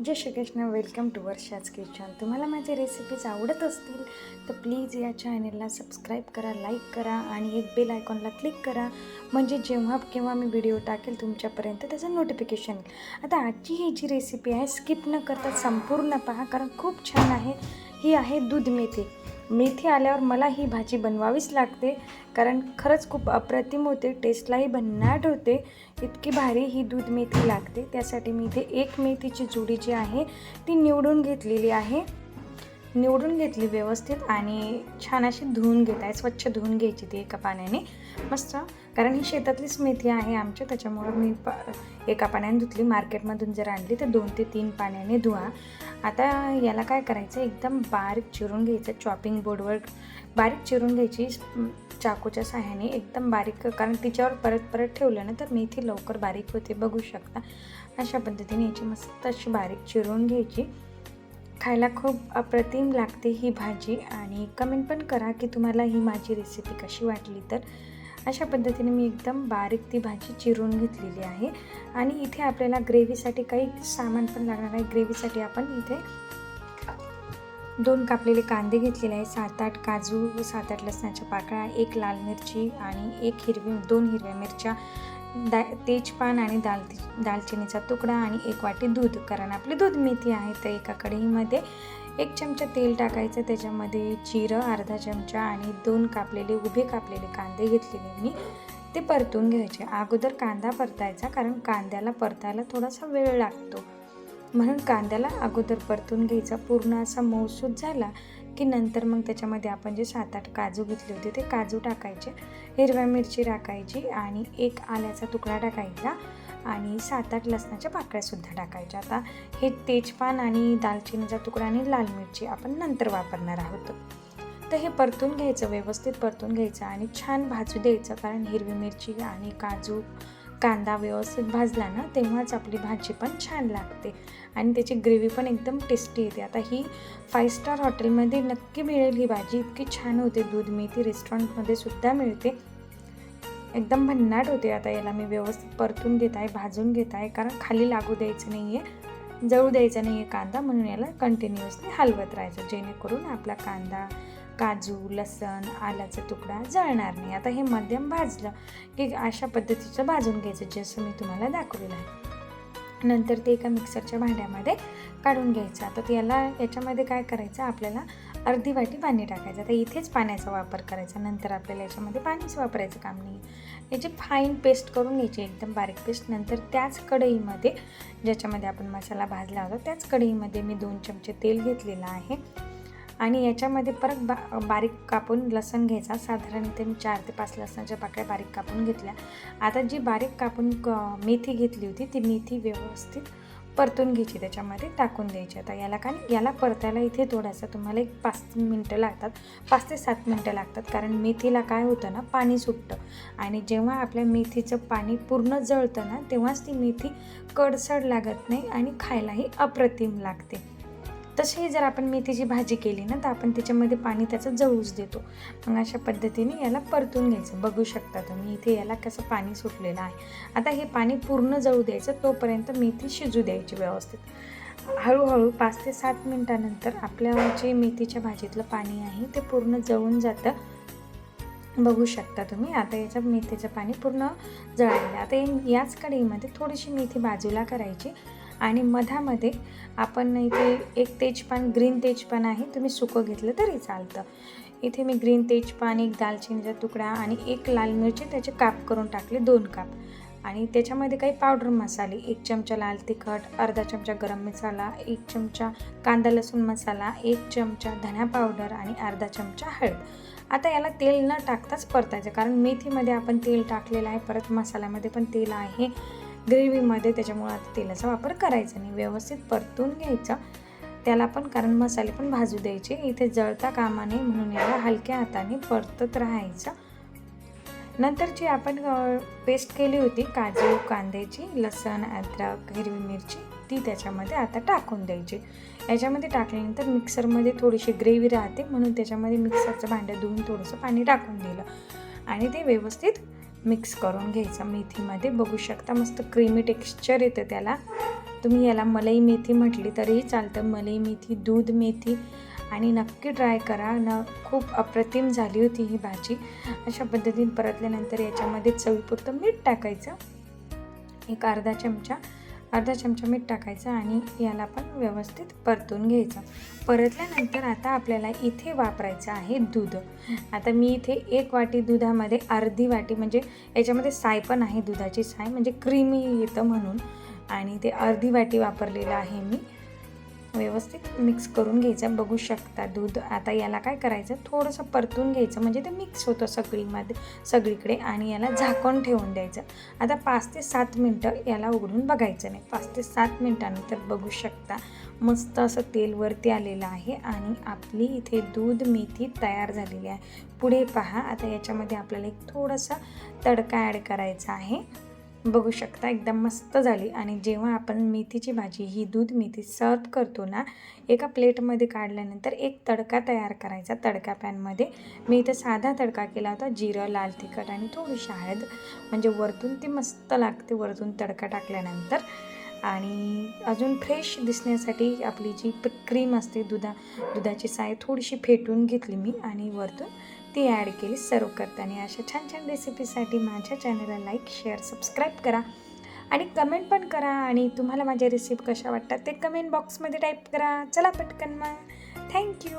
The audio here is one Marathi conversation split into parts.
Jai Shri Krishna welcome to वर्षाच किचन तुम्हाला माझे रेसिपीज आवडत असतील तर प्लीज या चॅनलला सबस्क्राईब करा लाईक करा आणि एक बेल आयकॉनला क्लिक करा. म्हणजे जेव्हा केव्हा मी व्हिडिओ टाकेल तुमच्यापर्यंत त्याचं नोटिफिकेशन आता आजची ही जी रेसिपी आहे स्किप न करता संपूर्ण पहा कारण खूप छान आहे. ही आहे दूध मेथी. मेथी आल्यावर मला ही भाजी बनवावीच लागते कारण खरंच खूप अप्रतिम होते टेस्टलाही भन्नाट होते. इतकी भारी ही दूध मेथी लागते त्यासाठी मी इथे एक मेथीची जुडी जी आहे ती निवडून घेतलेली आहे. निवडून घेतली व्यवस्थित आणि छान अशी धुवून घेत आहे स्वच्छ धुवून घ्यायची ती एका पाण्याने. मस्त. कारण ही शेतातलीच मेथी आहे आमच्या त्याच्यामुळं मी प एका पाण्याने धुतली. मार्केटमधून जर आणली तर दोन ते तीन पाण्याने धुवा. आता याला काय करायचं? एकदम बारीक चिरून घ्यायचं चॉपिंग बोर्डवर बारीक चिरून घ्यायची. चाकूच्या सहाय्याने एकदम बारीक कारण तिच्यावर परत परत ठेवलं ना तर मेथी लवकर बारीक होते बघू शकता. अशा पद्धतीने याची मस्त अशी बारीक चिरून घ्यायची. खायला खूप अप्रतिम लागते ही भाजी आणि कमेंट पण करा की तुम्हाला ही माझी रेसिपी कशी वाटली तर. अशा पद्धतीने मी एकदम बारीक ती भाजी चिरून घेतलेली आहे. आणि इथे आपल्याला ग्रेव्हीसाठी काही सामान पण लागणार आहे. ग्रेव्हीसाठी आपण इथे दोन कापलेले कांदे घेतलेले आहे सात आठ काजू सात आठ लसणाच्या पाकळ्या एक लाल मिरची आणि एक हिरवी दोन हिरव्या मिरच्या दा तेजपान आणि दाल दालचिनीचा तुकडा आणि एक वाटी दूध कारण आपली दूध मेथी आहे तर एका कढईमध्ये एक चमचा तेल टाकायचं त्याच्यामध्ये जिरं अर्धा चमचा आणि दोन कापलेले उभे कापलेले कांदे घेतलेले मी. ते परतून घ्यायचे. अगोदर कांदा परतायचा कारण कांद्याला परतायला थोडासा वेळ लागतो. म्हणून कांद्याला अगोदर परतून घ्यायचा. पूर्ण असा मऊसूद झाला की नंतर मग त्याच्यामध्ये आपण जे सात आठ काजू घेतले होते ते काजू टाकायचे. हिरव्या मिरची टाकायची आणि एक आल्याचा तुकडा टाकायचा आणि सात आठ लसणाच्या पाकळ्यासुद्धा टाकायच्या. आता हे तेजपान आणि दालचिनीचा तुकडा आणि लाल मिरची आपण नंतर वापरणार आहोत. तर हे परतून घ्यायचं व्यवस्थित परतून घ्यायचं आणि छान भाजू द्यायचं कारण हिरवी मिरची आणि काजू कांदा व्यवस्थित भाजला ना तेव्हाच आपली भाजी पण छान लागते. आणि त्याची ग्रेव्ही पण एकदम टेस्टी येते. आता ही फाईव्ह स्टार हॉटेलमध्ये नक्की मिळेल ही भाजी. इतकी छान होते. दूध मेथी रेस्टॉरंटमध्ये सुद्धा मिळते. एकदम भन्नाट होते आता याला. मी व्यवस्थित परतून घेत आहे भाजून घेत आहे. कारण खाली लागू द्यायचं नाही आहे जळू द्यायचा नाही आहे कांदा. म्हणून याला कंटिन्युअसली हलवत राहायचं. जेणेकरून आपला कांदा काजू लसण आल्याचा तुकडा जळणार नाही. आता हे मध्यम भाजलं की अशा पद्धतीचं भाजून घ्यायचं जसं मी तुम्हाला दाखवलेलं आहे. नंतर ते एका मिक्सरच्या भांड्यामध्ये काढून घ्यायचं. आता त्याला याच्यामध्ये काय करायचं? आपल्याला अर्धी वाटी पाणी टाकायचं. आता इथेच पाण्याचा वापर करायचा. नंतर आपल्याला याच्यामध्ये पाणीच वापरायचं काम नाही. याची फाईन पेस्ट करून घ्यायची एकदम बारीक पेस्ट नंतर त्याच कढईमध्ये ज्याच्यामध्ये आपण मसाला भाजला होता त्याच कढईमध्ये मी दोन चमचे तेल घेतलेलं आहे. आणि याच्यामध्ये परत बा बारीक कापून लसण घ्यायचा. साधारण इथे मी चार ते पाच लसणाच्या पाकळ्या बारीक कापून घेतल्या. आता जी बारीक कापून क मेथी घेतली होती ती मेथी व्यवस्थित परतून घ्यायची त्याच्यामध्ये टाकून द्यायची. आता याला काय याला परतायला इथे थोडासा तुम्हाला एक पाच मिनटं लागतात. पाच ते सात मिनटं लागतात कारण मेथीला काय होतं ना पाणी सुटतं. आणि जेव्हा आपल्या मेथीचं पाणी पूर्ण जळतं ना तेव्हाच ती मेथी कडसड लागत नाही आणि खायलाही अप्रतिम लागते. तशीही जर आपण मेथीची भाजी केली ना तर आपण त्याच्यामध्ये पाणी त्याचं जळूच देतो. मग अशा पद्धतीने याला परतून घ्यायचं. बघू शकता तुम्ही इथे याला कसं पाणी सुटलेलं आहे. आता हे पाणी पूर्ण जळू द्यायचं तोपर्यंत मेथी शिजू द्यायची व्यवस्थित. हळूहळू पाच ते सात मिनटानंतर आपल्या जे मेथीच्या भाजीतलं पाणी आहे ते पूर्ण जळून जातं. बघू शकता तुम्ही आता याच्या मेथीचं पाणी पूर्ण जळालेलं आता याच कढईमध्ये थोडीशी मेथी बाजूला करायची. आणि मधामध्ये आपण इथे एक तेजपान ग्रीन तेजपान आहे. तुम्ही सुकं घेतलं तरी चालतं. इथे मी ग्रीन तेजपान एक दालचिनीचा तुकडा आणि एक लाल मिरची त्याचे काप करून टाकले दोन काप. आणि त्याच्यामध्ये काही पावडर मसाले एक चमचा लाल तिखट अर्धा चमचा गरम मसाला एक चमचा कांदा लसूण मसाला एक चमचा धण्या पावडर आणि अर्धा चमचा हळद. आता याला तेल न टाकताच परतायचं कारण मेथीमध्ये आपण तेल टाकलेलं आहे परत मसाल्यामध्ये पण तेल आहे. ग्रेव्हीमध्ये त्याच्यामुळं आता तेलाचा वापर करायचा नाही व्यवस्थित परतून घ्यायचा. त्याला पण कारण मसाले पण भाजू द्यायचे. इथे जळता कामा नये म्हणून याला हलक्या हाताने परतत राहायचं. नंतर जी आपण पेस्ट केली होती काजू कांद्याची लसण अद्रक हिरवी मिरची ती त्याच्यामध्ये आता टाकून द्यायची. याच्यामध्ये टाकल्यानंतर मिक्सरमध्ये थोडीशी ग्रेव्ही राहते म्हणून त्याच्यामध्ये मिक्सरचं भांडं धुवून थोडंसं पाणी टाकून दिलं. आणि ते व्यवस्थित मिक्स करून घ्यायचं मेथीमध्ये. बघू शकता मस्त क्रीमी टेक्स्चर येतं त्याला. तुम्ही याला मलई मेथी म्हटली तरीही चालतं. मलई मेथी दूध मेथी आणि नक्की ट्राय करा. न खूप अप्रतिम झाली होती ही भाजी. अशा पद्धतीने परतल्यानंतर याच्यामध्ये चवीपुरतं मीठ टाकायचं. एक अर्धा चमचा. अर्धा चमचा मीठ टाकायचं आणि याला पण व्यवस्थित परतून घ्यायचं. परतल्यानंतर आता आपल्याला इथे वापरायचं आहे दूध. आता मी इथे एक वाटी दुधामध्ये अर्धी वाटी म्हणजे याच्यामध्ये साय पण आहे दुधाची साय म्हणजे क्रीमी येतं म्हणून. आणि ते अर्धी वाटी वापरलेलं आहे मी. व्यवस्थित मिक्स करून घ्यायचं. बघू शकता दूध. आता याला काय करायचं? थोडंसं परतून घ्यायचं. म्हणजे ते मिक्स होतं सगळीमध्ये सगळीकडे. आणि याला झाकण ठेवून द्यायचं. आता पाच ते सात मिनटं याला उघडून बघायचं नाही. पाच ते सात मिनटानंतर बघू शकता मस्त असं तेलवरती आलेलं आहे. आणि आपली इथे दूध मेथी तयार झालेली आहे. पुढे पहा. आता याच्यामध्ये आपल्याला एक थोडासा तडका ॲड करायचा आहे. बघू शकता एकदम मस्त झाली. आणि जेव्हा आपण मेथीची भाजी ही दूध मेथी सर्व करतो ना एका प्लेटमध्ये काढल्यानंतर एक तडका तयार करायचा. तडका पॅनमध्ये मी इथं साधा तडका केला होता जिरं लाल तिखट आणि थोडीशी हळद. म्हणजे वरतून ती मस्त लागते वरतून तडका टाकल्यानंतर. आणि अजून फ्रेश दिसण्यासाठी आपली जी क्रीम असते दुधा दुधाची साय थोडीशी फेटून घेतली मी आणि वरतून ती ॲड केली सर्व करताना. अशा छान छान रेसिपीसाठी माझ्या चॅनलला लाईक शेअर सबस्क्राईब करा. आणि कमेंट पण करा आणि तुम्हाला माझ्या रेसिपी कशा वाटतात ते कमेंट बॉक्समध्ये टाईप करा. चला पटकन मग. Thank you.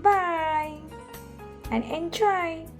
Bye. And enjoy.